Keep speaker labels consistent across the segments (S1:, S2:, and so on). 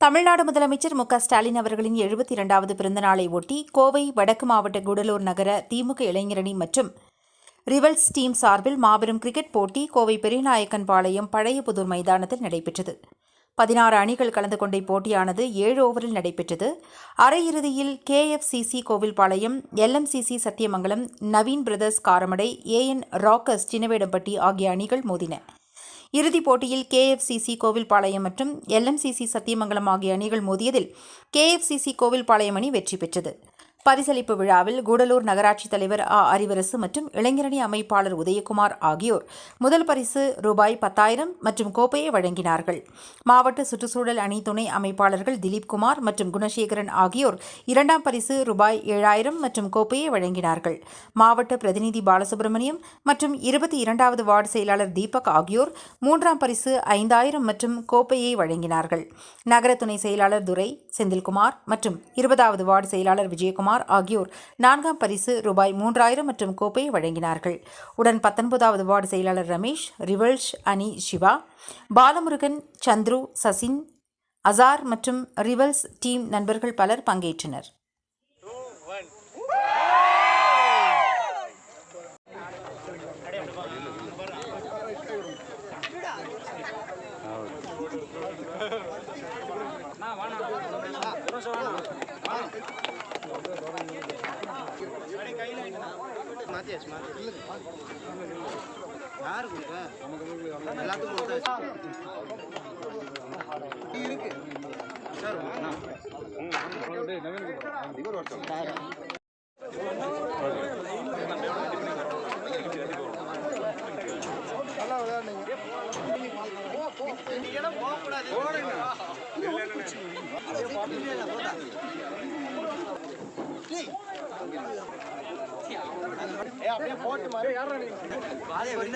S1: தமிழ்நாடு முதலமைச்சர் மு க ஸ்டாலின் அவர்களின் எழுபத்தி இரண்டாவது பிறந்தநாளை ஒட்டி கோவை வடக்கு மாவட்ட கூடலூர் நகர திமுக இளைஞரணி மற்றும் ரிவல்ஸ் டீம் சார்பில் மாபெரும் கிரிக்கெட் போட்டி கோவை பெரியநாயக்கன்பாளையம் பழைய புதூர் மைதானத்தில் நடைபெற்றது. பதினாறு அணிகள் கலந்து கொண்ட இப்போட்டியானது ஏழு ஓவரில் நடைபெற்றது. அரையிறுதியில் KFCC Kovilpalayam LMCC Sathyamangalam Naveen Brothers Karamadai AN Rockers Chinnavedampatti ஆகிய அணிகள் மோதின. இறுதிப் போட்டியில் கேஎஃப்சிசி கோவில்பாளையம் மற்றும் எல்எம்சிசி சத்தியமங்கலம் ஆகிய அணிகள் மோதியதில் கேஎஃப்சிசி கோவில்பாளையம் அணி வெற்றி பெற்றது. பரிசளிப்பு விழாவில் கூடலூர் நகராட்சி தலைவர் ஆ அறிவரசு மற்றும் இளைஞரணி அமைப்பாளர் உதயகுமார் ஆகியோர் முதல் பரிசு ரூபாய் பத்தாயிரம் மற்றும் கோப்பையை வழங்கினார்கள். மாவட்ட சுற்றுச்சூழல் அணி துணை அமைப்பாளர்கள் திலீப்குமார் மற்றும் குணசேகரன் ஆகியோர் இரண்டாம் பரிசு ரூபாய் ஏழாயிரம் மற்றும் கோப்பையை வழங்கினார்கள். மாவட்ட பிரதிநிதி பாலசுப்ரமணியம் மற்றும் இருபத்தி இரண்டாவது வார்டு செயலாளர் தீபக் ஆகியோர் மூன்றாம் பரிசு ஐந்தாயிரம் மற்றும் கோப்பையை வழங்கினார்கள். நகர துணை செயலாளர் துரை செந்தில்குமார் மற்றும் இருபதாவது வார்டு செயலாளர் விஜயகுமார் ஆகியோர் நான்காம் பரிசு ரூபாய் மூன்றாயிரம் மற்றும் கோப்பையை வழங்கினார்கள். உடன் பத்தொன்பதாவது வார்டு செயலாளர் ரமேஷ் ரிவல்ஷ் அணி சிவா பாலமுருகன் சந்துரு சசின் அசார் மற்றும் ரிவல்ஸ் டீம் நண்பர்கள் பலர் பங்கேற்றனர்.
S2: மாத்தியாச்சு மாத்தியாச்சு யாரு கொடுக்க எல்லாத்துக்கும் கொடுத்தாச்சு இருக்கு சார் அப்படியே போட்டு மாதிரி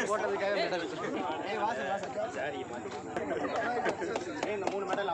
S2: போட்டதுக்காக மெடல் ஏய் வாசல் வாசல். ஏய் இந்த மூணு மெடல்